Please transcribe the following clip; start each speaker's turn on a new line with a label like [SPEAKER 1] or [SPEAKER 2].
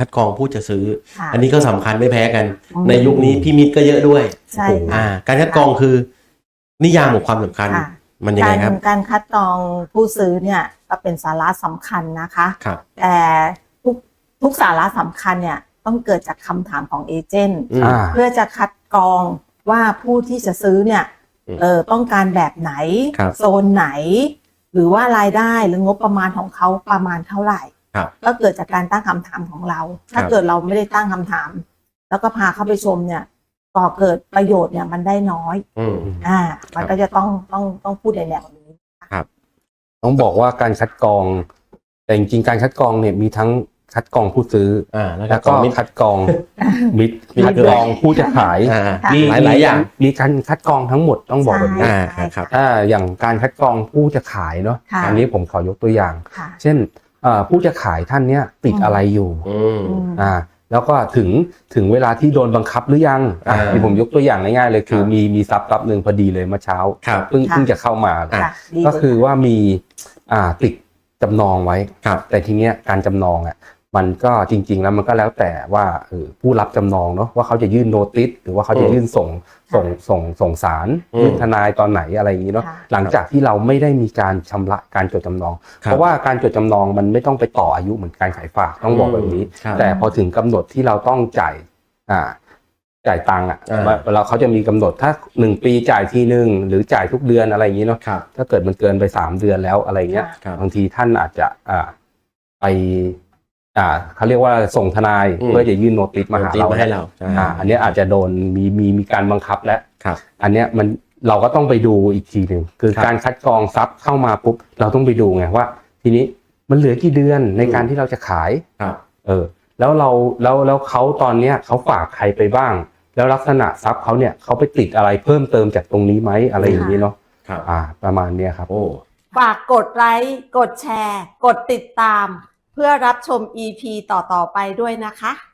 [SPEAKER 1] คัดกรองผู้จะซื้อ
[SPEAKER 2] ค่ะ
[SPEAKER 1] อันนี้ก็สำคัญไม่แพ้กัน
[SPEAKER 2] อืม
[SPEAKER 1] ในยุคนี้พี่มิตรก็เยอะด้วย
[SPEAKER 2] ใช่ค่ะ
[SPEAKER 1] อ่าการคัดกรองคือ นิยามของความสำคัญ
[SPEAKER 2] ค่ะ
[SPEAKER 1] มันยัง
[SPEAKER 2] กา
[SPEAKER 1] ไง
[SPEAKER 2] ร
[SPEAKER 1] ครับ
[SPEAKER 2] การคัดกรองผู้ซื้อเนี่ยก็เป็นสาระสำคัญนะคะ
[SPEAKER 1] ครับ
[SPEAKER 2] แต่ทุกทุกสาระสำคัญเนี่ยต้องเกิดจากคำถามของเอเจนต์
[SPEAKER 1] อืม
[SPEAKER 3] อ่า
[SPEAKER 2] เพื่อจะคัดกรองว่าผู้ที่จะซื้อเนี่ย
[SPEAKER 1] อืม
[SPEAKER 2] เออต้องการแบบไหน
[SPEAKER 1] ครับ
[SPEAKER 2] โซนไหน หรือว่ารายได้หรืองบประมาณของเขาประมาณเท่าไหร่
[SPEAKER 1] ครับ
[SPEAKER 2] ก็เกิดจากการตั้งคำถามของเรา ถ้า
[SPEAKER 1] ครับ
[SPEAKER 2] เกิดเราไม่ได้ตั้งคำถาม แล้วก็พาเข้าไปชมเนี่ยก่อเกิดประโยชน์เนี่ยมันได้น้อย
[SPEAKER 1] อืม
[SPEAKER 2] อ่า มัน
[SPEAKER 1] ครับ
[SPEAKER 2] ก็จะต้องต้องต้องพูดในแนวนี้
[SPEAKER 3] ต้องบอกว่าการคัดกรอง แต่จริงๆการคัดกรองเนี่ยมีทั้งคัดกรองผู้ซื้อ
[SPEAKER 1] อ่าแล้ว
[SPEAKER 3] แล้ว
[SPEAKER 1] ก็
[SPEAKER 3] ก็
[SPEAKER 1] มิตร
[SPEAKER 3] คัดกรองมิตร
[SPEAKER 1] มิตร
[SPEAKER 3] คัดกรองผู้จะขาย
[SPEAKER 1] อ่า
[SPEAKER 2] ค่ะ
[SPEAKER 1] มีหลายหลายๆอย่าง
[SPEAKER 3] มีการคัดกรองทั้งหมดต้องบอกแบบนี้
[SPEAKER 1] อ่า
[SPEAKER 2] ใช่
[SPEAKER 1] ครับ
[SPEAKER 3] ถ้าอย่างการคัดกรองผู้จะขายเนาะ
[SPEAKER 2] ค่ะ
[SPEAKER 3] อันนี้ผมขอยกตัวอย่าง
[SPEAKER 2] ค่ะ
[SPEAKER 3] เช่นเอ่อ ผู้จะขายท่านเนี้ยติด
[SPEAKER 2] อืม
[SPEAKER 3] อะไรอยู่
[SPEAKER 1] อืม
[SPEAKER 2] อืม
[SPEAKER 3] อ่าแล้วก็ถึงถึงเวลาที่โดนบังคับหรือยังอะ
[SPEAKER 1] อ่า
[SPEAKER 3] ที่ผมยกตัวอย่างง่ายๆเลยคือ
[SPEAKER 1] ครับ
[SPEAKER 3] มีมีซับซับหนึ่งพอดีเลยเมื่อเช้า
[SPEAKER 1] ครับ
[SPEAKER 3] เพิ่ง
[SPEAKER 2] ค่ะ
[SPEAKER 3] เพิ่งจะเข้ามา
[SPEAKER 1] อะ
[SPEAKER 2] ค่ะดี
[SPEAKER 3] ก็
[SPEAKER 2] เลย
[SPEAKER 3] คือว่ามีอ่าติดจำนองไว้
[SPEAKER 1] ครับ
[SPEAKER 3] แต่ทีเนี้ยการจำนองอะ มันก็จริง ๆ แล้วมันก็แล้วแต่ว่าเออผู้รับจำนองเนาะว่าเขาจะยื่นโนติสหรือว่าเขาจะ
[SPEAKER 1] อืม
[SPEAKER 3] ยื่นส่งส่งส่งส่งสาร
[SPEAKER 1] อืม
[SPEAKER 3] ยื่นทนายตอนไหนอะไรอย่างนี้เนาะ
[SPEAKER 2] ค่ะ
[SPEAKER 3] หลังจากที่เราไม่ได้มีการชำระการจดจำนอง
[SPEAKER 1] ครับ
[SPEAKER 3] เพราะว่าการจดจำนองมันไม่ต้องไปต่ออายุเหมือนการขายฝากต้องบอกแบบนี้
[SPEAKER 1] ครับ
[SPEAKER 3] แต่พอถึงกำหนดที่เราต้องจ่ายอ่าจ่ายตังค์อะ
[SPEAKER 1] อ่า
[SPEAKER 3] ว่าเราเขาจะมีกำหนดถ้าหนึ่งปีจ่ายทีหนึ่งหรือจ่ายทุกเดือนอะไรอย่างนี้เนาะ
[SPEAKER 1] ครับ
[SPEAKER 3] ถ้าเกิดมันเกินไปสามเดือนแล้วอะไรเงี้ย
[SPEAKER 1] ครับ
[SPEAKER 3] บางทีท่านอาจจะอ่าไป อ่าเขาเรียกว่าส่งทนาย
[SPEAKER 1] อืม
[SPEAKER 3] เพื่อจะยื่นโนติสมาหา
[SPEAKER 1] ตี
[SPEAKER 3] เรา
[SPEAKER 1] มาให้เราใช่
[SPEAKER 3] อ่า อันเนี้ยอาจจะโดนมีมีมีการบังคับแล้ว
[SPEAKER 1] ครับ
[SPEAKER 3] อันเนี้ยมันเราก็ต้องไปดูอีกทีหนึ่งคือ
[SPEAKER 1] ครับ
[SPEAKER 3] การคัดกรองทรัพย์เข้ามาปุ๊บเราต้องไปดูไงว่า ทีนี้มันเหลือกี่เดือนในการที่เราจะขาย
[SPEAKER 1] ครับ
[SPEAKER 3] เออ แล้วเราแล้วแล้วเขาตอนเนี้ยเขาฝากใครไปบ้าง แล้วลักษณะทรัพย์เขาเนี่ยเขาไปติดอะไรเพิ่มเติมจากตรงนี้ไหมอะไรอย่างนี้เนาะ
[SPEAKER 1] ครับ
[SPEAKER 3] อ่า ประมาณเนี้ยครับ
[SPEAKER 1] โอ้
[SPEAKER 2] ฝากกดไลค์ กดแชร์ กดติดตาม เพื่อรับชม EP ต่อ ๆ ไปด้วยนะคะ